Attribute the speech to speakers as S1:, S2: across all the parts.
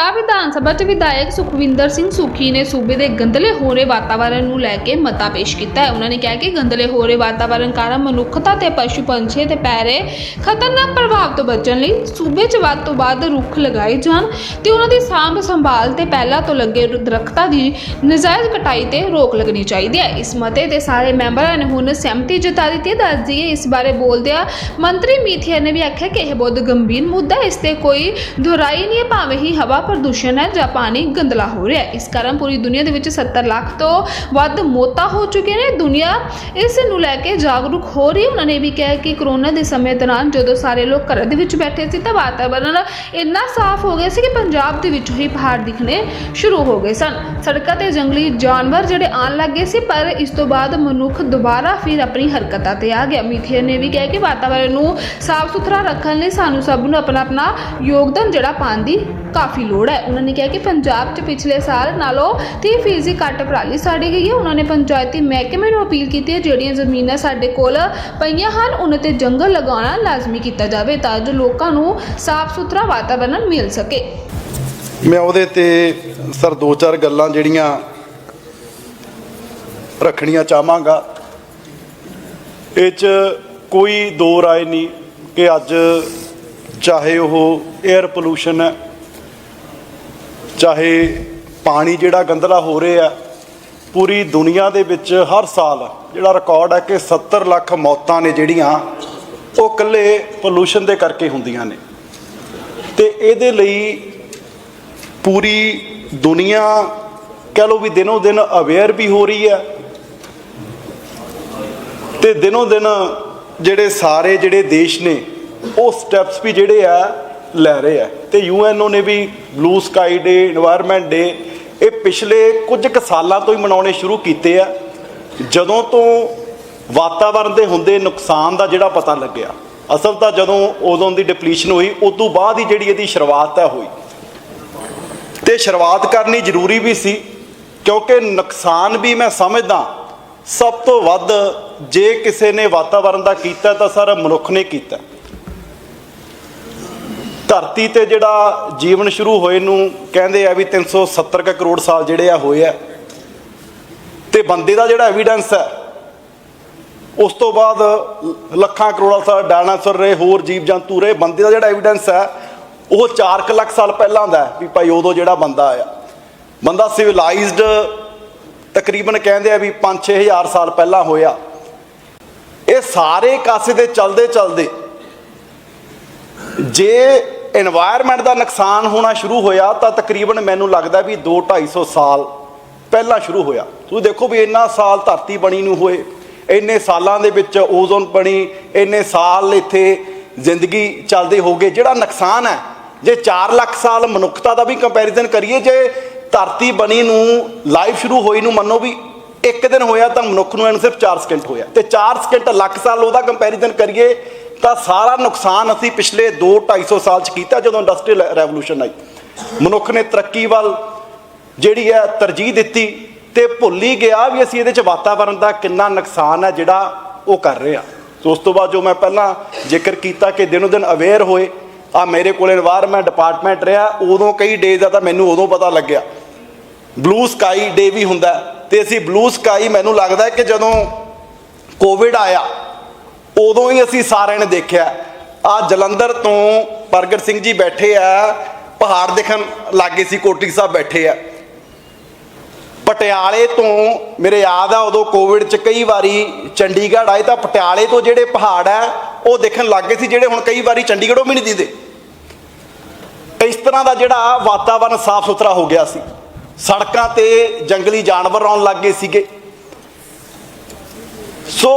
S1: ਪੰਜਾਬ ਵਿਧਾਨ ਸਭਾ 'ਚ ਵਿਧਾਇਕ ਸੁਖਵਿੰਦਰ ਸਿੰਘ ਸੁਖੀ ਨੇ ਸੂਬੇ ਦੇ ਗੰਦਲੇ ਹੋ ਰਹੇ ਵਾਤਾਵਰਣ ਨੂੰ ਲੈ ਕੇ ਮਤਾ ਪੇਸ਼ ਕੀਤਾ ਹੈ। ਉਹਨਾਂ ਨੇ ਕਿਹਾ ਕਿ ਗੰਦਲੇ ਹੋ ਰਹੇ ਵਾਤਾਵਰਣ ਕਾਰਨ ਮਨੁੱਖਤਾ ਤੇ ਪਸ਼ੂ ਪੰਛੀ ਤੇ ਪੈਰੇ ਖਤਰਨਾਕ ਪ੍ਰਭਾਵ ਤੋਂ ਬਚਣ ਲਈ ਸੂਬੇ 'ਚ ਵੱਧ ਤੋਂ ਵੱਧ ਰੁੱਖ ਲਗਾਏ ਜਾਣ ਤੇ ਉਹਨਾਂ ਦੀ ਸਾਂਭ ਸੰਭਾਲ ਤੇ ਪਹਿਲਾਂ ਤੋਂ ਲੱਗੇ ਦਰਖਤਾਂ ਦੀ ਨਜਾਇਜ਼ ਕਟਾਈ ਤੇ ਰੋਕ ਲੱਗਣੀ ਚਾਹੀਦੀ ਹੈ। ਇਸ ਮਤੇ ਤੇ ਸਾਰੇ ਮੈਂਬਰਾਂ ਨੇ ਹੁਣ ਸਹਿਮਤੀ ਜਤਾ ਦਿੱਤੀ ਹੈ। ਦੱਸ ਦਈਏ, ਇਸ ਬਾਰੇ ਬੋਲਦਿਆਂ ਮੰਤਰੀ ਮੀਥੀਆ ਨੇ ਵੀ ਆਖਿਆ ਕਿ ਇਹ ਬਹੁਤ ਗੰਭੀਰ ਮੁੱਦਾ ਇਸ ਤੇ ਕੋਈ ਦੁਹਰਾਈ ਨਹੀਂ ਹੈ, ਭਾਵੇਂ ਹੀ ਹਵਾ ਪ੍ਰਦੂਸ਼ਣ ਹੈ ਜਾਂ ਪਾਣੀ ਗੰਦਲਾ ਹੋ ਰਿਹਾ ਹੈ। ਇਸ ਕਾਰਨ ਪੂਰੀ ਦੁਨੀਆ ਦੇ ਵਿੱਚ 70 ਲੱਖ ਤੋਂ ਵੱਧ ਮੌਤਾਂ ਹੋ ਚੁੱਕੀਆਂ ਨੇ। ਦੁਨੀਆ ਇਸ ਨੂੰ ਲੈ ਕੇ ਜਾਗਰੂਕ ਹੋ ਰਹੀ ਹੈ। ਉਹਨਾਂ ਨੇ ਵੀ ਕਿਹਾ ਕਿ ਕਰੋਨਾ ਦੇ ਸਮੇਂ ਦੌਰਾਨ ਜਦੋਂ ਸਾਰੇ ਲੋਕ ਘਰਾਂ ਦੇ ਵਿੱਚ ਬੈਠੇ ਸੀ, ਤਾਂ ਵਾਤਾਵਰਣ ਇੰਨਾ ਸਾਫ਼ ਹੋ ਗਿਆ ਸੀ ਕਿ ਪੰਜਾਬ ਦੇ ਵਿੱਚ ਹੀ ਪਹਾੜ ਦਿਖਣੇ ਸ਼ੁਰੂ ਹੋ ਗਏ ਸਨ। ਸੜਕਾਂ ਤੇ ਜੰਗਲੀ ਜਾਨਵਰ ਜਿਹੜੇ ਆਉਣ ਲੱਗੇ ਸੀ, ਪਰ ਇਸ ਤੋਂ ਬਾਅਦ ਮਨੁੱਖ ਦੁਬਾਰਾ ਫਿਰ ਆਪਣੀ ਹਰਕਤਾਂ ਤੇ ਆ ਗਿਆ। ਮੀਥੇਰ ਨੇ ਵੀ ਕਿਹਾ ਕਿ ਵਾਤਾਵਰਣ ਨੂੰ ਸਾਫ਼ ਸੁਥਰਾ ਰੱਖਣ ਲਈ ਸਾਨੂੰ ਸਭ ਨੂੰ ਆਪਣਾ ਆਪਣਾ ਯੋਗਦਾਨ ਜਿਹੜਾ ਪਾਉਣ ਦੀ ਕਾਫੀ ਲੋੜ ਹੈ। ਉਹਨਾਂ ਨੇ ਕਿਹਾ ਕਿ ਪੰਜਾਬ 'ਚ ਪਿਛਲੇ ਸਾਲ ਨਾਲੋਂ 30% ਘੱਟ ਪਰਾਲੀ ਸਾੜੀ ਗਈ ਹੈ। ਉਹਨਾਂ ਨੇ ਪੰਚਾਇਤੀ ਮਹਿਕਮੇ ਨੂੰ ਅਪੀਲ ਕੀਤੀ ਹੈ, ਜਿਹੜੀਆਂ ਜ਼ਮੀਨਾਂ ਸਾਡੇ ਕੋਲ ਪਈਆਂ ਹਨ, ਉਹਨਾਂ ਤੇ ਜੰਗਲ ਲਗਾਉਣਾ ਲਾਜ਼ਮੀ ਕੀਤਾ ਜਾਵੇ ਤਾਂ ਜੋ ਲੋਕਾਂ ਨੂੰ ਸਾਫ਼ ਸੁਥਰਾ ਵਾਤਾਵਰਣ ਮਿਲ ਸਕੇ।
S2: ਮੈਂ ਉਹਦੇ ਤੇ ਸਰ ਦੋ ਚਾਰ ਗੱਲਾਂ ਜਿਹੜੀਆਂ ਰੱਖਣੀਆਂ ਚਾਹਾਂਗਾ। ਇਹ ਚ ਕੋਈ ਦੋ ਰਾਏ ਨਹੀਂ ਕਿ ਅੱਜ ਚਾਹੇ ਉਹ 에ਅਰ ਪੋਲੂਸ਼ਨ ਹੈ ਚਾਹੇ ਪਾਣੀ ਜਿਹੜਾ ਗੰਦਲਾ ਹੋ ਰਿਹਾ ਪੂਰੀ ਦੁਨੀਆ ਦੇ ਵਿੱਚ ਹਰ ਸਾਲ ਜਿਹੜਾ ਰਿਕਾਰਡ ਹੈ ਕਿ 70 ਲੱਖ ਮੌਤਾਂ ਨੇ ਜਿਹੜੀਆਂ, ਉਹ ਇਕੱਲੇ ਪੋਲੂਸ਼ਨ ਦੇ ਕਰਕੇ ਹੁੰਦੀਆਂ ਨੇ। ਤੇ ਇਹਦੇ ਲਈ ਪੂਰੀ ਦੁਨੀਆ ਕਹ ਲਓ ਵੀ ਦਿਨੋ ਦਿਨ ਅਵੇਅਰ ਵੀ ਹੋ ਰਹੀ ਹੈ ਤੇ ਦਿਨੋ ਦਿਨ ਜਿਹੜੇ ਸਾਰੇ ਜਿਹੜੇ ਦੇਸ਼ ਨੇ, ਉਹ ਸਟੈਪਸ ਵੀ ਜਿਹੜੇ ਆ ਲੈ ਰਹੇ ਆ। ਤੇ ਯੂਐਨਓ ਨੇ ਵੀ blue sky day environment day ਇਹ ਪਿਛਲੇ ਕੁਝ ਕੁ ਸਾਲਾਂ ਤੋਂ ਹੀ ਮਨਾਉਣੇ ਸ਼ੁਰੂ ਕੀਤੇ ਆ। ਜਦੋਂ ਤੋਂ ਵਾਤਾਵਰਣ ਦੇ ਹੁੰਦੇ ਨੁਕਸਾਨ ਦਾ ਜਿਹੜਾ ਪਤਾ ਲੱਗਿਆ, ਅਸਲ ਤਾਂ ਜਦੋਂ ਓਜ਼ੋਨ ਦੀ ਡਿਪਲੀਸ਼ਨ ਹੋਈ, ਉਸ ਤੋਂ ਬਾਅਦ ਹੀ ਜਿਹੜੀ ਇਹਦੀ ਸ਼ੁਰੂਆਤ ਆ ਹੋਈ। ਤੇ ਸ਼ੁਰੂਆਤ ਕਰਨੀ ਜ਼ਰੂਰੀ ਵੀ ਸੀ, ਕਿਉਂਕਿ ਨੁਕਸਾਨ ਵੀ ਮੈਂ ਸਮਝਦਾ, ਸਭ ਤੋਂ ਵੱਧ ਜੇ ਕਿਸੇ ਨੇ ਵਾਤਾਵਰਣ ਦਾ ਕੀਤਾ ਤਾਂ ਸਾਰਾ ਮਨੁੱਖ ਨੇ ਕੀਤਾ। ਧਰਤੀ ਤੇ ਜਿਹੜਾ ਜੀਵਨ ਸ਼ੁਰੂ ਹੋਏ ਨੂੰ ਕਹਿੰਦੇ ਆ ਵੀ 370 ਕੁ ਕਰੋੜ ਸਾਲ ਜਿਹੜੇ ਆ ਹੋਏ ਆ। ਤੇ ਬੰਦੇ ਦਾ ਜਿਹੜਾ ਐਵੀਡੈਂਸ ਹੈ, ਉਸ ਤੋਂ ਬਾਅਦ ਲੱਖਾਂ ਕਰੋੜਾਂ ਸਾਲ ਡਾਇਨਾਸੌਰ ਰਹੇ, ਹੋਰ ਜੀਵ ਜੰਤੂ ਰਹੇ, ਬੰਦੇ ਦਾ ਜਿਹੜਾ ਐਵੀਡੈਂਸ ਹੈ, ਉਹ 4 ਲੱਖ ਸਾਲ ਪਹਿਲਾਂ ਦਾ ਵੀ ਭਾਈ ਉਦੋਂ ਜਿਹੜਾ ਬੰਦਾ ਆਇਆ। ਬੰਦਾ ਸਿਵਲਾਈਜ਼ਡ ਤਕਰੀਬਨ ਕਹਿੰਦੇ ਆ ਵੀ 5-6000 ਸਾਲ ਪਹਿਲਾਂ ਹੋਇਆ। ਇਹ ਸਾਰੇ ਕਾਸੇ ਦੇ ਚਲਦੇ ਚਲਦੇ ਜੇ এਨवायरमेंट ਦਾ ਨੁਕਸਾਨ ਹੋਣਾ ਸ਼ੁਰੂ ਹੋਇਆ ਤਾਂ ਤਕਰੀਬਨ ਮੈਨੂੰ ਲੱਗਦਾ ਵੀ 2 250 ਸਾਲ ਪਹਿਲਾਂ ਸ਼ੁਰੂ ਹੋਇਆ। ਤੁਸੀਂ ਦੇਖੋ ਵੀ ਇੰਨਾ ਸਾਲ ਧਰਤੀ ਬਣੀ ਨੂੰ ਹੋਏ, ਇੰਨੇ ਸਾਲਾਂ ਦੇ ਵਿੱਚ ਓਜ਼ੋਨ ਬਣੀ, ਇੰਨੇ ਸਾਲ ਇੱਥੇ ਜ਼ਿੰਦਗੀ ਚੱਲਦੇ ਹੋਗੇ ਜਿਹੜਾ ਨੁਕਸਾਨ ਹੈ, ਜੇ 4 ਲੱਖ ਸਾਲ ਮਨੁੱਖਤਾ ਦਾ ਵੀ ਕੰਪੈਰੀਜ਼ਨ ਕਰੀਏ, ਜੇ ਧਰਤੀ ਬਣੀ ਨੂੰ ਲਾਈਫ ਸ਼ੁਰੂ ਹੋਈ ਨੂੰ ਮੰਨੋ ਵੀ ਇੱਕ ਦਿਨ ਹੋਇਆ ਤਾਂ ਮਨੁੱਖ ਨੂੰ ਇਹਨੂੰ ਸਿਰਫ 4 ਸਕਿੰਟ ਹੋਇਆ। ਤੇ 4 ਸਕਿੰਟ ਲੱਖ ਸਾਲ ਉਹਦਾ ਕੰਪੈਰੀਜ਼ਨ ਕਰੀਏ ਤਾਂ ਸਾਰਾ ਨੁਕਸਾਨ ਅਸੀਂ ਪਿਛਲੇ 2 250 ਸਾਲ ਚ ਕੀਤਾ ਜਦੋਂ ਇੰਡਸਟਰੀਅਲ ਰੈਵੋਲੂਸ਼ਨ ਆਈ। ਮਨੁੱਖ ਨੇ ਤਰੱਕੀ ਵੱਲ ਜਿਹੜੀ ਹੈ ਤਰਜੀਹ ਦਿੱਤੀ ਤੇ ਭੁੱਲ ਹੀ ਗਿਆ ਵੀ ਅਸੀਂ ਇਹਦੇ ਚ ਵਾਤਾਵਰਣ ਦਾ ਕਿੰਨਾ ਨੁਕਸਾਨ ਹੈ ਜਿਹੜਾ ਉਹ ਕਰ ਰਹੇ ਆ ਸੋ ਉਸ ਤੋਂ ਬਾਅਦ ਜੋ ਮੈਂ ਪਹਿਲਾਂ ਜ਼ਿਕਰ ਕੀਤਾ ਕਿ ਦਿਨੋ ਦਿਨ ਅਵੇਅਰ ਹੋਏ ਆ ਮੇਰੇ ਕੋਲ এনवायरमेंट ਡਿਪਾਰਟਮੈਂਟ ਰਿਹਾ, ਉਦੋਂ ਕਈ ਡੇਜ਼ ਦਾ ਤਾਂ ਮੈਨੂੰ ਉਦੋਂ ਪਤਾ ਲੱਗਿਆ। ਬਲੂ ਸਕਾਈ ਡੇ ਵੀ ਹੁੰਦਾ ਤੇ ਅਸੀਂ ਬਲੂ ਸਕਾਈ ਮੈਨੂੰ ਲੱਗਦਾ ਕਿ ਜਦੋਂ ਕੋਵਿਡ ਆਇਆ ਉਦੋਂ ਹੀ ਅਸੀਂ ਸਾਰਿਆਂ ਨੇ ਦੇਖਿਆ ਆ ਜਲੰਧਰ ਤੋਂ ਪ੍ਰਗਟ ਸਿੰਘ ਜੀ ਬੈਠੇ ਆ, ਪਹਾੜ ਦੇਖਣ ਲੱਗੇ ਸੀ, ਕੋਟੀ ਸਾਹਿਬ ਬੈਠੇ ਆ। ਪਟਿਆਲੇ ਤੋਂ ਮੇਰੇ ਯਾਦ ਆ, ਉਦੋਂ ਕੋਵਿਡ ਚ ਕਈ ਵਾਰੀ ਚੰਡੀਗੜ੍ਹ ਆਏ ਤਾਂ ਪਟਿਆਲੇ ਤੋਂ ਜਿਹੜੇ ਪਹਾੜ ਆ, ਉਹ ਦੇਖਣ ਲੱਗੇ ਸੀ, ਜਿਹੜੇ ਹੁਣ ਕਈ ਵਾਰੀ ਚੰਡੀਗੜ੍ਹੋਂ ਵੀ ਨਹੀਂ ਦਿੰਦੇ ਇਸ ਤਰ੍ਹਾਂ ਦਾ ਜਿਹੜਾ ਵਾਤਾਵਰਣ ਸਾਫ਼ ਸੁਥਰਾ ਹੋ ਗਿਆ ਸੀ। ਸੜਕਾਂ ਤੇ ਜੰਗਲੀ ਜਾਨਵਰ ਆਉਣ ਲੱਗ ਗਏ ਸੀਗੇ। ਸੋ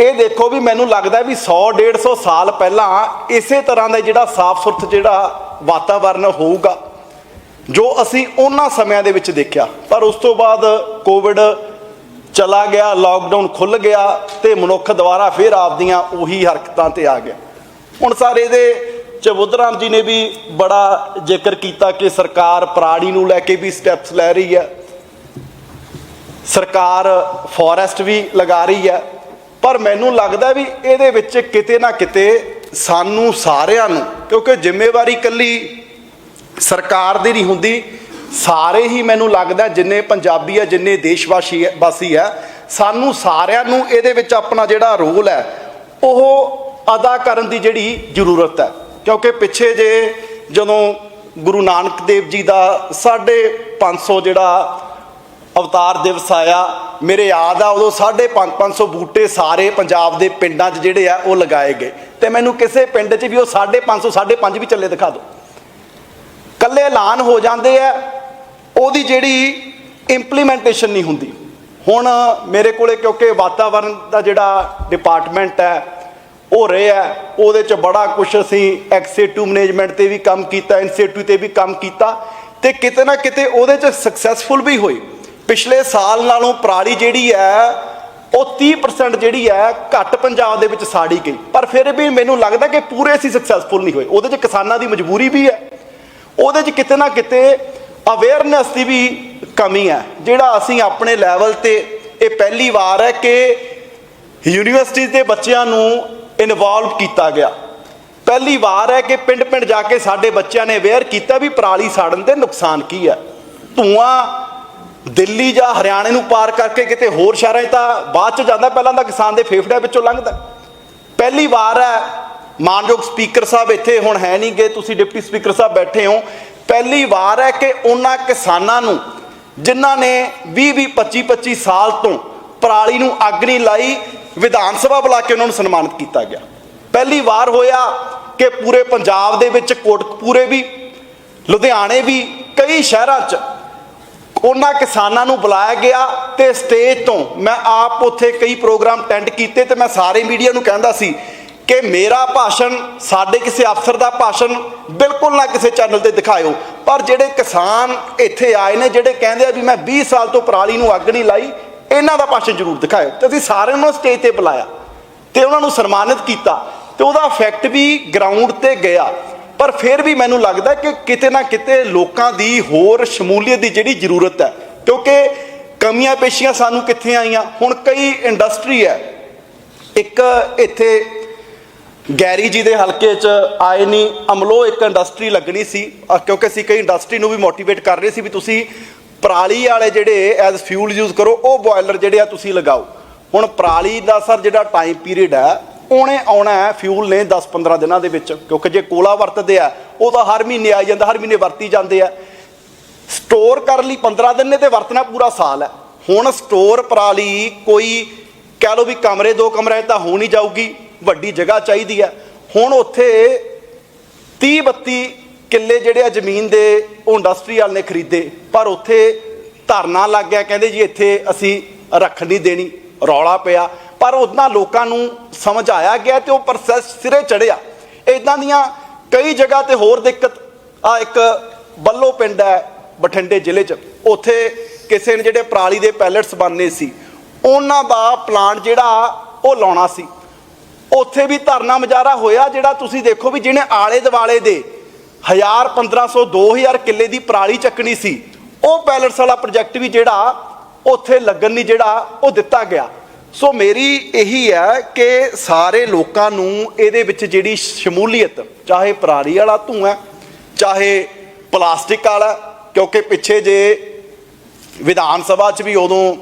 S2: ਇਹ ਦੇਖੋ ਵੀ ਮੈਨੂੰ ਲੱਗਦਾ ਵੀ 100 150 ਸਾਲ ਪਹਿਲਾਂ ਇਸੇ ਤਰ੍ਹਾਂ ਦਾ ਜਿਹੜਾ ਸਾਫ਼ ਸੁਥਰਾ ਜਿਹੜਾ ਵਾਤਾਵਰਨ ਹੋਊਗਾ, ਜੋ ਅਸੀਂ ਉਹਨਾਂ ਸਮਿਆਂ ਦੇ ਵਿੱਚ ਦੇਖਿਆ। ਪਰ ਉਸ ਤੋਂ ਬਾਅਦ ਕੋਵਿਡ ਚਲਾ ਗਿਆ ਲਾਕਡਾਊਨ ਖੁੱਲ ਗਿਆ ਤੇ ਮਨੁੱਖ ਦੁਬਾਰਾ ਫਿਰ ਆਪਦੀਆਂ ਉਹੀ ਹਰਕਤਾਂ ਤੇ ਆ ਗਿਆ। ਹੁਣ ਸਾਰੇ ਦੇ ਚਬੁੱਧਰਾਮ ਜੀ ਨੇ ਵੀ ਬੜਾ ਜ਼ਿਕਰ ਕੀਤਾ ਕਿ ਸਰਕਾਰ ਪ੍ਰਾਣੀ ਨੂੰ ਲੈ ਕੇ ਵੀ ਸਟੈਪਸ ਲੈ ਰਹੀ ਹੈ। ਸਰਕਾਰ ਫੋਰੈਸਟ ਵੀ ਲਗਾ ਰਹੀ ਹੈ। ਪਰ ਮੈਨੂੰ ਲੱਗਦਾ ਵੀ ਇਹਦੇ ਵਿੱਚ ਕਿਤੇ ਨਾ ਕਿਤੇ ਸਾਨੂੰ ਸਾਰਿਆਂ ਨੂੰ, ਕਿਉਂਕਿ ਜ਼ਿੰਮੇਵਾਰੀ ਕੱਲੀ ਸਰਕਾਰ ਦੀ ਨਹੀਂ ਹੁੰਦੀ, ਸਾਰੇ ਹੀ ਮੈਨੂੰ ਲੱਗਦਾ ਜਿੰਨੇ ਪੰਜਾਬੀ ਆ, ਜਿੰਨੇ ਦੇਸ਼ਵਾਸੀ ਹੈ- ਵਾਸੀ ਆ, ਸਾਨੂੰ ਸਾਰਿਆਂ ਨੂੰ ਇਹਦੇ ਵਿੱਚ ਆਪਣਾ ਜਿਹੜਾ ਰੋਲ ਹੈ, ਉਹ ਅਦਾ ਕਰਨ ਦੀ ਜਿਹੜੀ ਜ਼ਰੂਰਤ ਹੈ। ਕਿਉਂਕਿ ਪਿੱਛੇ ਜੇ ਜਦੋਂ ਗੁਰੂ ਨਾਨਕ ਦੇਵ ਜੀ ਦਾ 550 ਜਿਹੜਾ ਅਵਤਾਰ ਦਿਵਸ ਆਇਆ। ਮੇਰੇ ਯਾਦ ਆ, ਉਦੋਂ 550 ਬੂਟੇ ਸਾਰੇ ਪੰਜਾਬ ਦੇ ਪਿੰਡਾਂ 'ਚ ਜਿਹੜੇ ਆ, ਉਹ ਲਗਾਏ ਗਏ। ਤੇ ਮੈਨੂੰ ਕਿਸੇ ਪਿੰਡ 'ਚ ਵੀ ਉਹ 550 5.5 ਵੀ ਚੱਲੇ ਦਿਖਾ ਦਿਓ। ਕੱਲੇ ਐਲਾਨ ਹੋ ਜਾਂਦੇ ਆ, ਉਹਦੀ ਜਿਹੜੀ ਇੰਪਲੀਮੈਂਟੇਸ਼ਨ ਨਹੀਂ ਹੁੰਦੀ। ਹੁਣ ਮੇਰੇ ਕੋਲੇ ਕਿਉਂਕਿ ਵਾਤਾਵਰਣ ਦਾ ਜਿਹੜਾ ਡਿਪਾਰਟਮੈਂਟ ਹੈ, ਉਹ ਰਿਹਾ ਉਹਦੇ ਚ ਬੜਾ ਕੁਝ ਅਸੀਂ ਐਕਸੇਟੂ ਮੈਨੇਜਮੈਂਟ ਤੇ ਵੀ ਕੰਮ ਕੀਤਾ ਇਨਸੇਟੂ ਤੇ ਵੀ ਕੰਮ ਕੀਤਾ ਤੇ ਕਿਤੇ ਨਾ ਕਿਤੇ ਉਹਦੇ ਚ ਸਕਸੈਸਫੁਲ ਵੀ ਹੋਏ ਪਿਛਲੇ ਸਾਲ ਨਾਲੋਂ ਪਰਾਲੀ ਜਿਹੜੀ ਹੈ, ਉਹ 30% ਜਿਹੜੀ ਹੈ, ਘੱਟ ਪੰਜਾਬ ਦੇ ਵਿੱਚ ਸਾੜੀ ਗਈ। ਪਰ ਫਿਰ ਵੀ ਮੈਨੂੰ ਲੱਗਦਾ ਕਿ ਪੂਰੇ ਅਸੀਂ ਸਕਸੈਸਫੁਲ ਨਹੀਂ ਹੋਏ। ਉਹਦੇ ਚ ਕਿਸਾਨਾਂ ਦੀ ਮਜਬੂਰੀ ਵੀ ਹੈ। ਉਹਦੇ 'ਚ ਕਿਤੇ ਨਾ ਕਿਤੇ ਅਵੇਅਰਨੈਸ ਦੀ ਵੀ ਕਮੀ ਹੈ। ਜਿਹੜਾ ਅਸੀਂ ਆਪਣੇ ਲੈਵਲ ਤੇ ਇਹ ਪਹਿਲੀ ਵਾਰ ਹੈ ਕਿ ਯੂਨੀਵਰਸਿਟੀ ਦੇ ਬੱਚਿਆਂ ਨੂੰ ਇਨਵੋਲਵ ਕੀਤਾ ਗਿਆ। ਪਹਿਲੀ ਵਾਰ ਹੈ ਕਿ ਪਿੰਡ-ਪਿੰਡ ਜਾ ਕੇ ਸਾਡੇ ਬੱਚਿਆਂ ਨੇ ਅਵੇਅਰ ਕੀਤਾ ਵੀ ਪਰਾਲੀ ਸਾੜਨ ਦੇ ਨੁਕਸਾਨ ਕੀ ਹੈ। ਧੂਆਂ ਦਿੱਲੀ ਜਾਂ ਹਰਿਆਣੇ ਨੂੰ ਪਾਰ ਕਰਕੇ ਕਿਤੇ ਹੋਰ ਸ਼ਹਿਰਾਂ 'ਚ ਤਾਂ ਬਾਅਦ 'ਚ ਜਾਂਦਾ, ਪਹਿਲਾਂ ਤਾਂ ਕਿਸਾਨ ਦੇ ਫੇਫੜਿਆਂ ਵਿੱਚੋਂ ਲੰਘਦਾ। ਪਹਿਲੀ ਵਾਰ ਹੈ, ਮਾਨਯੋਗ ਸਪੀਕਰ ਸਾਹਿਬ ਇੱਥੇ ਹੁਣ ਹੈ ਨਹੀਂ ਗਏ ਤੁਸੀਂ ਡਿਪਟੀ ਸਪੀਕਰ ਸਾਹਿਬ ਬੈਠੇ ਹੋ। ਪਹਿਲੀ ਵਾਰ ਹੈ ਕਿ ਉਹਨਾਂ ਕਿਸਾਨਾਂ ਨੂੰ, ਜਿਨ੍ਹਾਂ ਨੇ 20 20 25 25 ਸਾਲ ਤੋਂ ਪਰਾਲੀ ਨੂੰ ਅੱਗ ਨਹੀਂ ਲਾਈ, ਵਿਧਾਨ ਸਭਾ ਬੁਲਾ ਕੇ ਉਹਨਾਂ ਨੂੰ ਸਨਮਾਨਿਤ ਕੀਤਾ ਗਿਆ। ਪਹਿਲੀ ਵਾਰ ਹੋਇਆ ਕਿ ਪੂਰੇ ਪੰਜਾਬ ਦੇ ਵਿੱਚ ਕੋਟਕਪੂਰੇ ਵੀ, ਲੁਧਿਆਣੇ ਵੀ, ਕਈ ਸ਼ਹਿਰਾਂ 'ਚ ਉਹਨਾਂ ਕਿਸਾਨਾਂ ਨੂੰ ਬੁਲਾਇਆ ਗਿਆ ਤੇ ਸਟੇਜ ਤੋਂ ਮੈਂ ਆਪ ਉੱਥੇ ਕਈ ਪ੍ਰੋਗਰਾਮ ਅਟੈਂਡ ਕੀਤੇ ਤੇ ਮੈਂ ਸਾਰੇ ਮੀਡੀਆ ਨੂੰ ਕਹਿੰਦਾ ਸੀ ਕਿ ਮੇਰਾ ਭਾਸ਼ਣ, ਸਾਡੇ ਕਿਸੇ ਅਫਸਰ ਦਾ ਭਾਸ਼ਣ ਬਿਲਕੁਲ ਨਾ ਕਿਸੇ ਚੈਨਲ ਤੇ ਦਿਖਾਇਓ। ਪਰ ਜਿਹੜੇ ਕਿਸਾਨ ਇੱਥੇ ਆਏ ਨੇ, ਜਿਹੜੇ ਕਹਿੰਦੇ ਆ ਵੀ ਮੈਂ 20 ਸਾਲ ਤੋਂ ਪਰਾਲੀ ਨੂੰ ਅੱਗ ਨਹੀਂ ਲਾਈ, ਇਹਨਾਂ ਦਾ ਭਾਸ਼ਣ ਜ਼ਰੂਰ ਦਿਖਾਇਓ। ਤੇ ਅਸੀਂ ਸਾਰਿਆਂ ਨੂੰ ਸਟੇਜ ਤੇ ਬੁਲਾਇਆ ਤੇ ਉਹਨਾਂ ਨੂੰ ਸਨਮਾਨਿਤ ਕੀਤਾ ਤੇ ਉਹਦਾ ਇਫੈਕਟ ਵੀ ਗਰਾਊਂਡ ਤੇ ਗਿਆ। ਪਰ ਫਿਰ ਵੀ ਮੈਨੂੰ ਲੱਗਦਾ ਕਿ ਕਿਤੇ ਨਾ ਕਿਤੇ ਲੋਕਾਂ ਦੀ ਹੋਰ ਸ਼ਮੂਲੀਅਤ ਦੀ ਜਿਹੜੀ ਜ਼ਰੂਰਤ ਹੈ, ਕਿਉਂਕਿ ਕਮੀਆਂ ਪੇਸ਼ੀਆਂ ਸਾਨੂੰ ਕਿੱਥੇ ਆਈਆਂ? ਹੁਣ ਕਈ ਇੰਡਸਟਰੀ ਹੈ। ਇੱਕ ਇੱਥੇ ਗੈਰੀ ਜੀ ਦੇ ਹਲਕੇ 'ਚ ਆਏ ਨਹੀਂ ਅਮਲੋ ਇੱਕ ਇੰਡਸਟਰੀ ਲੱਗਣੀ ਸੀ ਕਿਉਂਕਿ ਅਸੀਂ ਕਈ ਇੰਡਸਟਰੀ ਨੂੰ ਵੀ ਮੋਟੀਵੇਟ ਕਰ ਰਹੇ ਸੀ ਵੀ ਤੁਸੀਂ ਪਰਾਲੀ ਵਾਲੇ ਜਿਹੜੇ ਐਜ਼ ਫਿਊਲ ਯੂਜ਼ ਕਰੋ, ਉਹ ਬੋਇਲਰ ਜਿਹੜੇ ਆ ਤੁਸੀਂ ਲਗਾਓ। ਹੁਣ ਪਰਾਲੀ ਦਾ ਸਰ ਜਿਹੜਾ ਟਾਈਮ ਪੀਰੀਅਡ ਹੈ ਉਹਨੇ ਆਉਣਾ ਹੈ ਫਿਊਲ ਨੇ 10-15 ਦਿਨਾਂ ਦੇ ਵਿੱਚ, ਕਿਉਂਕਿ ਜੇ ਕੋਲਾ ਵਰਤਦੇ ਆ ਉਹ ਤਾਂ ਹਰ ਮਹੀਨੇ ਆ ਜਾਂਦਾ, ਹਰ ਮਹੀਨੇ ਵਰਤੀ ਜਾਂਦੇ ਆ। ਸਟੋਰ ਕਰਨ ਲਈ 15 ਦਿਨ ਨੇ ਤੇ ਵਰਤਣਾ ਪੂਰਾ ਸਾਲ ਹੈ। ਹੁਣ ਸਟੋਰ ਪਰਾਲੀ ਕੋਈ, ਕਹਿ ਲਓ ਵੀ ਕਮਰੇ, ਦੋ ਕਮਰੇ ਤਾਂ ਹੋ ਨਹੀਂ ਜਾਊਗੀ, ਵੱਡੀ ਜਗ੍ਹਾ ਚਾਹੀਦੀ ਹੈ। ਹੁਣ ਉੱਥੇ 30 32 ਕਿੱਲੇ ਜਿਹੜੇ ਆ ਜ਼ਮੀਨ ਦੇ, ਉਹ ਇੰਡਸਟਰੀ ਇੰਡਸਟਰੀਅਲ ਨੇ ਖਰੀਦੇ, ਪਰ ਉੱਥੇ ਧਰਨਾ ਲੱਗ ਗਿਆ, ਕਹਿੰਦੇ ਜੀ ਇੱਥੇ ਅਸੀਂ ਰੱਖ ਨਹੀਂ ਦੇਣੀ, ਰੌਲਾ ਪਿਆ। ਪਰ ਉਹਨਾਂ ਲੋਕਾਂ ਨੂੰ ਸਮਝਾਇਆ ਗਿਆ ਤੇ ਉਹ ਪ੍ਰੋਸੈਸ ਸਿਰੇ ਚੜਿਆ ਇਦਾਂ ਦੀਆਂ ਕਈ ਜਗ੍ਹਾ ਤੇ ਹੋਰ ਦਿੱਕਤ, ਆ ਇੱਕ ਬੱਲੋ ਪਿੰਡ ਹੈ ਬਠਿੰਡੇ ਜ਼ਿਲ੍ਹੇ 'ਚ। ਉੱਥੇ ਕਿਸੇ ਨੇ ਜਿਹੜੇ ਪਰਾਲੀ ਦੇ ਪੈਲਟਸ ਬਣਨੇ ਸੀ, ਉਹਨਾਂ ਦਾ ਪਲਾਂਟ ਜਿਹੜਾ ਉਹ ਲਾਉਣਾ ਸੀ। ਉੱਥੇ ਵੀ ਧਰਨਾ ਮੁਜ਼ਾਹਰਾ ਹੋਇਆ ਜਿਹੜਾ ਤੁਸੀਂ ਦੇਖੋ ਵੀ ਜਿਹਨੇ ਆਲੇ ਦਿਵਾਲੇ ਦੇ 1000 1500 2000 ਕਿੱਲੇ ਦੀ ਪਰਾਲੀ ਚੱਕਣੀ ਸੀ, ਉਹ ਪੈਲਟਸ ਵਾਲਾ ਪ੍ਰੋਜੈਕਟ ਵੀ ਜਿਹੜਾ, ਉੱਥੇ ਲੱਗਣ ਨਹੀਂ ਜਿਹੜਾ, ਉਹ ਦਿੱਤਾ ਗਿਆ। ਸੋ ਮੇਰੀ ਇਹੀ ਹੈ ਕਿ ਸਾਰੇ ਲੋਕਾਂ ਨੂੰ ਇਹਦੇ ਵਿੱਚ ਜਿਹੜੀ ਸ਼ਮੂਲੀਅਤ, ਚਾਹੇ ਪਰਾਲੀ ਵਾਲਾ ਧੂਆਂ ਚਾਹੇ ਪਲਾਸਟਿਕ ਵਾਲਾ ਕਿਉਂਕਿ ਪਿੱਛੇ ਜੇ ਵਿਧਾਨ ਸਭਾ 'ਚ ਵੀ ਉਦੋਂ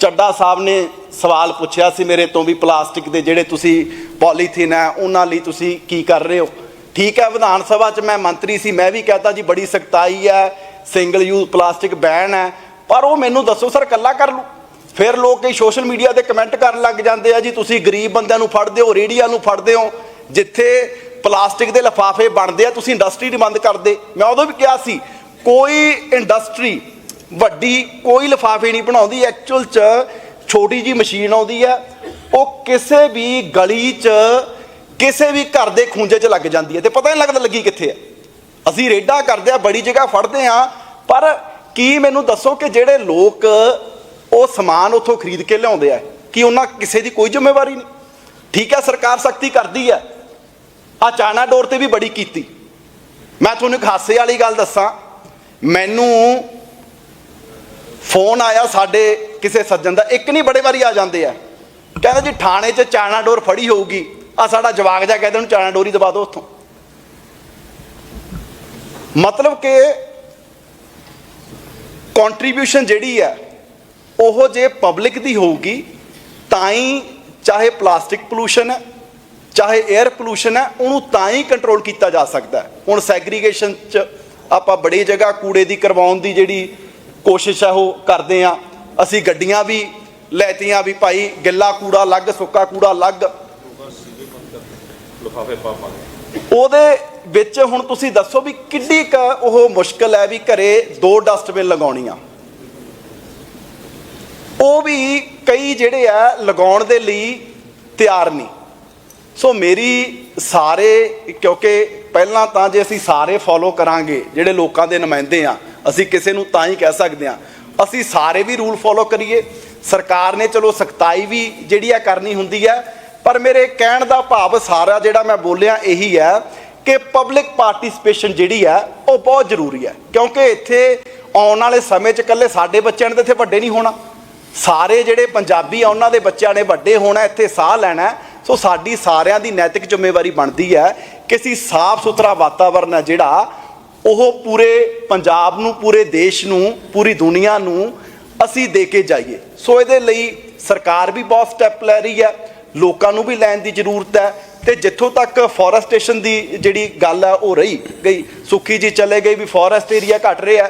S2: ਚੱਡਾ ਸਾਹਿਬ ਨੇ ਸਵਾਲ ਪੁੱਛਿਆ ਸੀ ਮੇਰੇ ਤੋਂ ਵੀ ਪਲਾਸਟਿਕ ਦੇ ਜਿਹੜੇ ਤੁਸੀਂ ਪੋਲੀਥੀਨ ਹੈ, ਉਹਨਾਂ ਲਈ ਤੁਸੀਂ ਕੀ ਕਰ ਰਹੇ ਹੋ? ਠੀਕ ਹੈ, ਵਿਧਾਨ ਸਭਾ 'ਚ ਮੈਂ ਮੰਤਰੀ ਸੀ, ਮੈਂ ਵੀ ਕਹਤਾ ਜੀ ਬੜੀ ਸਖਤਾਈ ਹੈ ਸਿੰਗਲ ਯੂਜ਼ ਪਲਾਸਟਿਕ ਬੈਨ ਹੈ, ਪਰ ਉਹ ਮੈਨੂੰ ਦੱਸੋ ਸਰ ਕੱਲਾ ਕਰ ਲੂ ਫਿਰ ਲੋਕ ਕਈ ਸੋਸ਼ਲ ਮੀਡੀਆ ਤੇ ਕਮੈਂਟ ਕਰਨ ਲੱਗ ਜਾਂਦੇ ਆ ਜੀ, ਤੁਸੀਂ ਗਰੀਬ ਬੰਦਿਆਂ ਨੂੰ ਫੜਦੇ ਹੋ ਰੇੜੀਆਂ ਨੂੰ ਫੜਦੇ ਹੋ, ਜਿੱਥੇ ਪਲਾਸਟਿਕ ਦੇ ਲਿਫਾਫੇ ਬਣਦੇ ਆ, ਤੁਸੀਂ ਇੰਡਸਟਰੀ ਨਹੀਂ ਬੰਦ ਕਰਦੇ। ਮੈਂ ਉਦੋਂ ਵੀ ਕਿਹਾ ਸੀ, ਕੋਈ ਇੰਡਸਟਰੀ ਵੱਡੀ ਕੋਈ ਲਿਫਾਫੇ ਨਹੀਂ ਬਣਾਉਂਦੀ ਐਕਚੁਅਲ ਚ ਛੋਟੀ ਜੀ ਮਸ਼ੀਨ ਆਉਂਦੀ ਹੈ ਉਹ ਕਿਸੇ ਵੀ ਗਲੀ ਚ, ਕਿਸੇ ਵੀ ਘਰ ਦੇ ਖੂੰਜੇ 'ਚ ਲੱਗ ਜਾਂਦੀ ਹੈ ਤੇ ਪਤਾ ਨਹੀਂ ਲੱਗਦਾ ਲੱਗੀ ਕਿੱਥੇ ਹੈ ਅਸੀਂ ਰੇਡਾ ਕਰਦੇ ਆ, ਬੜੀ ਜਗ੍ਹਾ ਫੜਦੇ ਆ, ਪਰ ਕੀ ਮੈਨੂੰ ਦੱਸੋ ਕਿ ਜਿਹੜੇ ਲੋਕ ਉਹ ਸਮਾਨ ਉੱਥੋਂ ਖਰੀਦ ਕੇ ਲਿਆਉਂਦੇ ਆ। ਕਿ ਉਹਨਾਂ ਕਿਸੇ ਦੀ ਕੋਈ ਜ਼ਿੰਮੇਵਾਰੀ ਨਹੀਂ? ਠੀਕ ਹੈ, ਸਰਕਾਰ ਸਖਤੀ ਕਰਦੀ ਹੈ। ਆ ਚਾਈਨਾ ਡੋਰ ਤੇ ਵੀ ਬੜੀ ਕੀਤੀ। ਮੈਂ ਤੁਹਾਨੂੰ ਇੱਕ ਹਾਸੇ ਵਾਲੀ ਗੱਲ ਦੱਸਾਂ। ਮੈਨੂੰ ਫੋਨ ਆਇਆ ਸਾਡੇ ਕਿਸੇ ਸੱਜਣ ਦਾ, ਇੱਕ ਨਹੀਂ, ਬੜੇ ਵਾਰੀ ਆ ਜਾਂਦੇ ਆ। ਕਹਿੰਦਾ ਜੀ, ਥਾਣੇ 'ਚ ਚਾਈਨਾ ਡੋਰ ਫੜੀ ਹੋਊਗੀ। ਆ ਸਾਡਾ ਜਵਾਗ ਜਾ ਕਹਿੰਦੇ ਨੂੰ ਚਾਣਾ ਡੋਰੀ ਦਬਾ ਦਿਓ ਉੱਥੋਂ। ਮਤਲਬ ਕਿ ਕੰਟਰੀਬਿਊਸ਼ਨ ਜਿਹੜੀ ਹੈ ਉਹ ਜੇ ਪਬਲਿਕ ਦੀ ਹੋਊਗੀ ਤਾਂ ਹੀ ਚਾਹੇ ਪਲਾਸਟਿਕ ਪੋਲੂਸ਼ਨ ਹੈ ਚਾਹੇ 에ਅਰ ਪੋਲੂਸ਼ਨ ਹੈ ਉਹਨੂੰ ਤਾਂ ਹੀ ਕੰਟਰੋਲ ਕੀਤਾ ਜਾ ਸਕਦਾ ਹੈ। ਹੁਣ ਸੈਗਰੀਗੇਸ਼ਨ ਚ ਆਪਾਂ ਬੜੀ ਜਗ੍ਹਾ ਕੂੜੇ ਦੀ ਕਰਵਾਉਣ ਦੀ ਜਿਹੜੀ ਕੋਸ਼ਿਸ਼ ਹੈ ਉਹ ਕਰਦੇ ਆ ਅਸੀਂ ਗੱਡੀਆਂ ਵੀ ਲੈਤੀਆਂ ਵੀ ਭਾਈ ਗਿੱਲਾ ਕੂੜਾ ਅਲੱਗ ਸੁੱਕਾ ਕੂੜਾ ਅਲੱਗ।
S3: ਲਿਫਾਫੇ
S2: ਉਹਦੇ ਵਿੱਚ ਹੁਣ ਤੁਸੀਂ ਦੱਸੋ ਵੀ ਕਿੱਡੀ ਕ ਉਹ ਮੁਸ਼ਕਲ ਹੈ ਵੀ ਘਰੇ ਦੋ ਡਸਟਬਿਨ ਲਗਾਉਣੀਆਂ। ਉਹ ਵੀ ਕਈ ਜਿਹੜੇ ਆ ਲਗਾਉਣ ਦੇ ਲਈ ਤਿਆਰ ਨਹੀਂ। ਸੋ ਮੇਰੀ ਸਾਰੇ, ਕਿਉਂਕਿ ਪਹਿਲਾਂ ਤਾਂ ਜੇ ਅਸੀਂ ਸਾਰੇ ਫੋਲੋ ਕਰਾਂਗੇ, ਜਿਹੜੇ ਲੋਕਾਂ ਦੇ ਨੁਮਾਇੰਦੇ ਆ, ਅਸੀਂ ਕਿਸੇ ਨੂੰ ਤਾਂ ਹੀ ਕਹਿ ਸਕਦੇ ਆ, ਅਸੀਂ ਸਾਰੇ ਵੀ ਰੂਲ ਫੋਲੋ ਕਰੀਏ। ਸਰਕਾਰ ਨੇ ਚਲੋ ਸਖਤਾਈ ਵੀ ਜਿਹੜੀ ਆ ਕਰਨੀ ਹੁੰਦੀ ਹੈ ਪਰ ਮੇਰੇ ਕਹਿਣ ਦਾ ਭਾਵ ਸਾਰਾ ਜਿਹੜਾ ਮੈਂ ਬੋਲਿਆ ਇਹੀ ਹੈ ਕਿ ਪਬਲਿਕ ਪਾਰਟਿਸਿਪੇਸ਼ਨ ਜਿਹੜੀ ਹੈ ਉਹ ਬਹੁਤ ਜ਼ਰੂਰੀ ਹੈ ਕਿਉਂਕਿ ਇੱਥੇ ਆਉਣ ਵਾਲੇ ਸਮੇਂ 'ਚ ਇਕੱਲੇ ਸਾਡੇ ਬੱਚਿਆਂ ਨੇ ਤਾਂ ਇੱਥੇ ਵੱਡੇ ਨਹੀਂ ਹੋਣਾ। ਸਾਰੇ ਜਿਹੜੇ ਪੰਜਾਬੀ ਆ, ਉਹਨਾਂ ਦੇ ਬੱਚਿਆਂ ਨੇ ਵੱਡੇ ਹੋਣਾ, ਇੱਥੇ ਸਾਹ ਲੈਣਾ ਸੋ ਸਾਡੀ ਸਾਰਿਆਂ ਦੀ ਨੈਤਿਕ ਜ਼ਿੰਮੇਵਾਰੀ ਬਣਦੀ ਹੈ ਕਿ ਅਸੀਂ ਸਾਫ਼ ਸੁਥਰਾ ਵਾਤਾਵਰਨ ਹੈ ਜਿਹੜਾ, ਉਹ ਪੂਰੇ ਪੰਜਾਬ ਨੂੰ, ਪੂਰੇ ਦੇਸ਼ ਨੂੰ, ਪੂਰੀ ਦੁਨੀਆ ਨੂੰ ਅਸੀਂ ਦੇ ਕੇ ਜਾਈਏ। ਸੋ ਇਹਦੇ ਲਈ ਸਰਕਾਰ ਵੀ ਬਹੁਤ ਸਟੈਪ ਲੈ ਰਹੀ ਹੈ, ਲੋਕਾਂ ਨੂੰ ਵੀ ਲੈਣ ਦੀ ਜ਼ਰੂਰਤ ਹੈ ਤੇ ਜਿੱਥੋਂ ਤੱਕ ਫੋਰੈਸਟੇਸ਼ਨ ਦੀ ਜਿਹੜੀ ਗੱਲ ਹੈ, ਉਹ ਰਹੀ ਗਈ। ਸੁੱਖੀ ਜੀ ਚਲੇ ਗਏ ਵੀ ਫੋਰੈਸਟ ਏਰੀਆ ਘਟ ਰਿਹਾ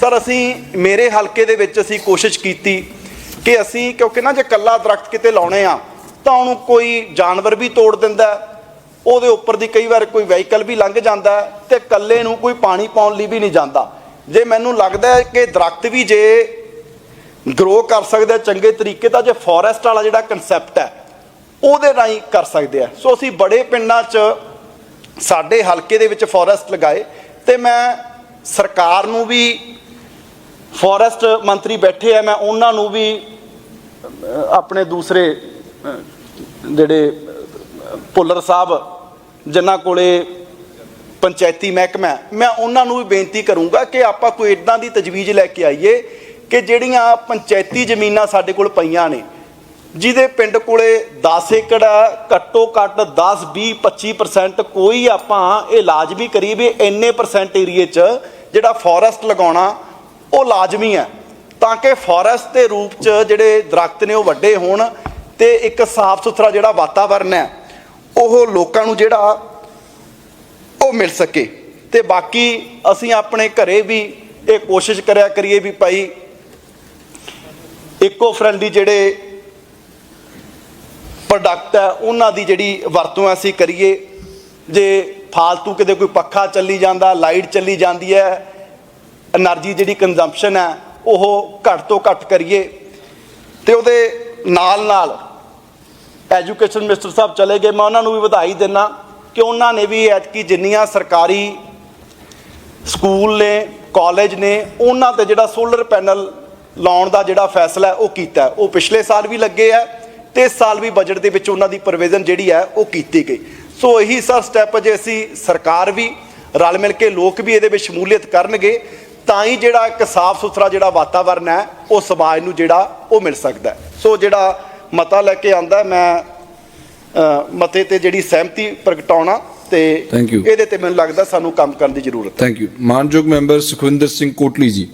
S2: ਸਰ, ਅਸੀਂ ਮੇਰੇ ਹਲਕੇ ਦੇ ਵਿੱਚ ਅਸੀਂ ਕੋਸ਼ਿਸ਼ ਕੀਤੀ ਕਿ ਅਸੀਂ ਕਿਉਂਕਿ ਨਾ ਜੇ ਕੱਲਾ ਦਰਖਤ ਕਿਤੇ ਲਾਉਣੇ ਆ, ਤਾਂ ਉਹਨੂੰ ਕੋਈ ਜਾਨਵਰ ਵੀ ਤੋੜ ਦਿੰਦਾ ਉਹਦੇ ਉੱਪਰ ਦੀ ਕਈ ਵਾਰ ਕੋਈ ਵਹੀਕਲ ਵੀ ਲੰਘ ਜਾਂਦਾ ਹੈ ਤੇ ਕੱਲੇ ਨੂੰ ਕੋਈ ਪਾਣੀ ਪਾਉਣ ਲਈ ਵੀ ਨਹੀਂ ਜਾਂਦਾ। ਜੇ ਮੈਨੂੰ ਲੱਗਦਾ ਹੈ ਕਿ ਦਰਖਤ ਵੀ ਜੇ ਗਰੋ ਕਰ ਸਕਦਾ ਚੰਗੇ ਤਰੀਕੇ ਤਾਂ ਜੇ ਫੋਰੈਸਟ ਵਾਲਾ ਜਿਹੜਾ ਕਨਸੈਪਟ ਹੈ, ਉਹਦੇ ਰਾਹੀਂ ਕਰ ਸਕਦੇ ਆ। ਸੋ ਅਸੀਂ ਬੜੇ ਪਿੰਡਾਂ 'ਚ ਸਾਡੇ ਹਲਕੇ ਦੇ ਵਿੱਚ ਫੋਰੈਸਟ ਲਗਾਏ ਤੇ ਮੈਂ ਸਰਕਾਰ ਨੂੰ ਵੀ ਫੋਰੈਸਟ ਮੰਤਰੀ ਬੈਠੇ ਆ ਮੈਂ ਉਹਨਾਂ ਨੂੰ ਵੀ ਆਪਣੇ ਦੂਸਰੇ ਜਿਹੜੇ ਅਹ, ਭੁੱਲਰ ਸਾਹਿਬ ਜਿਨ੍ਹਾਂ ਕੋਲੇ ਪੰਚਾਇਤੀ ਮਹਿਕਮਾ ਮੈਂ ਉਹਨਾਂ ਨੂੰ ਵੀ ਬੇਨਤੀ ਕਰੂੰਗਾ ਕਿ ਆਪਾਂ ਕੋਈ ਇਦਾਂ ਦੀ ਤਜਵੀਜ਼ ਲੈ ਕੇ ਆਈਏ ਕਿ ਜਿਹੜੀਆਂ ਪੰਚਾਇਤੀ ਜ਼ਮੀਨਾਂ ਸਾਡੇ ਕੋਲ ਪਈਆਂ ਨੇ ਜਿਹਦੇ ਪਿੰਡ ਕੋਲੇ 10 ਏਕੜ ਹੈ, ਘੱਟੋ ਘੱਟ 10 20 25% ਕੋਈ ਆਪਾਂ ਇਹ ਲਾਜ਼ਮੀ ਕਰੀਏ ਵੀ ਇੰਨੇ ਪਰਸੈਂਟ ਏਰੀਏ 'ਚ ਜਿਹੜਾ ਫੋਰੈਸਟ ਲਗਾਉਣਾ ਉਹ ਲਾਜ਼ਮੀ ਹੈ। ਤਾਂ ਕਿ ਫੋਰੈਸਟ ਦੇ ਰੂਪ 'ਚ ਜਿਹੜੇ ਦਰਖਤ ਨੇ ਉਹ ਵੱਡੇ ਹੋਣ ਤੇ ਇੱਕ ਸਾਫ਼ ਸੁਥਰਾ ਜਿਹੜਾ ਵਾਤਾਵਰਨ ਹੈ, ਉਹ ਲੋਕਾਂ ਨੂੰ ਜਿਹੜਾ ਉਹ ਮਿਲ ਸਕੇ। ਤੇ ਬਾਕੀ ਅਸੀਂ ਆਪਣੇ ਘਰੇ ਵੀ ਇਹ ਕੋਸ਼ਿਸ਼ ਕਰਿਆ ਕਰੀਏ ਵੀ ਭਾਈ ਇਕੋ ਫ੍ਰੈਂਡਲੀ ਜਿਹੜੇ ਪ੍ਰੋਡਕਟ ਹੈ, ਉਹਨਾਂ ਦੀ ਜਿਹੜੀ ਵਰਤੋਂ ਅਸੀਂ ਕਰੀਏ। ਜੇ ਫਾਲਤੂ ਕਿਤੇ ਕੋਈ ਪੱਖਾ ਚੱਲੀ ਜਾਂਦਾ ਲਾਈਟ ਚੱਲੀ ਜਾਂਦੀ ਹੈ ਐਨਰਜੀ ਜਿਹੜੀ ਕੰਜ਼ੰਪਸ਼ਨ ਹੈ, ਉਹ ਘੱਟ ਤੋਂ ਘੱਟ ਕਰੀਏ। ਤੇ ਉਹਦੇ ਨਾਲ ਨਾਲ ਐਜੂਕੇਸ਼ਨ ਮਿਨਿਸਟਰ ਸਾਹਿਬ ਚਲੇ ਗਏ। ਮੈਂ ਉਹਨਾਂ ਨੂੰ ਵੀ ਵਧਾਈ ਦਿੰਨਾ ਕਿ ਉਹਨਾਂ ਨੇ ਵੀ ਅੱਜ ਕੀ ਜਿੰਨੀਆਂ ਸਰਕਾਰੀ ਸਕੂਲ ਨੇ ਕਾਲਜ ਨੇ, ਉਹਨਾਂ ਤੇ ਜਿਹੜਾ ਸੋਲਰ ਪੈਨਲ ਲਾਉਣ ਦਾ ਜਿਹੜਾ ਫੈਸਲਾ ਉਹ ਕੀਤਾ ਉਹ ਪਿਛਲੇ ਸਾਲ ਵੀ ਲੱਗੇ ਆ ਤੇ ਇਸ ਸਾਲ ਵੀ ਬਜਟ ਦੇ ਵਿੱਚ ਉਹਨਾਂ ਦੀ ਪ੍ਰੋਵੀਜ਼ਨ ਜਿਹੜੀ ਹੈ, ਉਹ ਕੀਤੀ ਗਈ। ਸੋ ਇਹੀ ਸਭ ਸਟੈਪ ਜੇ ਅਸੀਂ ਸਰਕਾਰ ਵੀ ਰਲ ਮਿਲ ਕੇ ਲੋਕ ਵੀ ਇਹਦੇ ਵਿੱਚ ਸ਼ਮੂਲੀਅਤ ਕਰਨਗੇ। ਤਾਂ ਹੀ ਜਿਹੜਾ ਇੱਕ ਸਾਫ਼ ਸੁਥਰਾ ਜਿਹੜਾ ਵਾਤਾਵਰਨ ਹੈ ਉਹ ਸਮਾਜ ਨੂੰ ਜਿਹੜਾ ਉਹ ਮਿਲ ਸਕਦਾ। ਸੋ ਜਿਹੜਾ ਮਤਾ ਲੈ ਕੇ ਆਂਦਾ ਮੈਂ ਮਤੇ ਤੇ ਜਿਹੜੀ ਸਹਿਮਤੀ ਪ੍ਰਗਟਾਉਣਾ ਤੇ. ਇਹਦੇ ਤੇ ਮੈਨੂੰ ਲੱਗਦਾ ਸਾਨੂੰ ਕੰਮ ਕਰਨ ਦੀ ਜ਼ਰੂਰਤ ਹੈ
S4: ਥੈਂਕ ਯੂ ਮਾਨਯੋਗ ਮੈਂਬਰ ਸੁਖਵਿੰਦਰ ਸਿੰਘ ਕੋਟਲੀ ਜੀ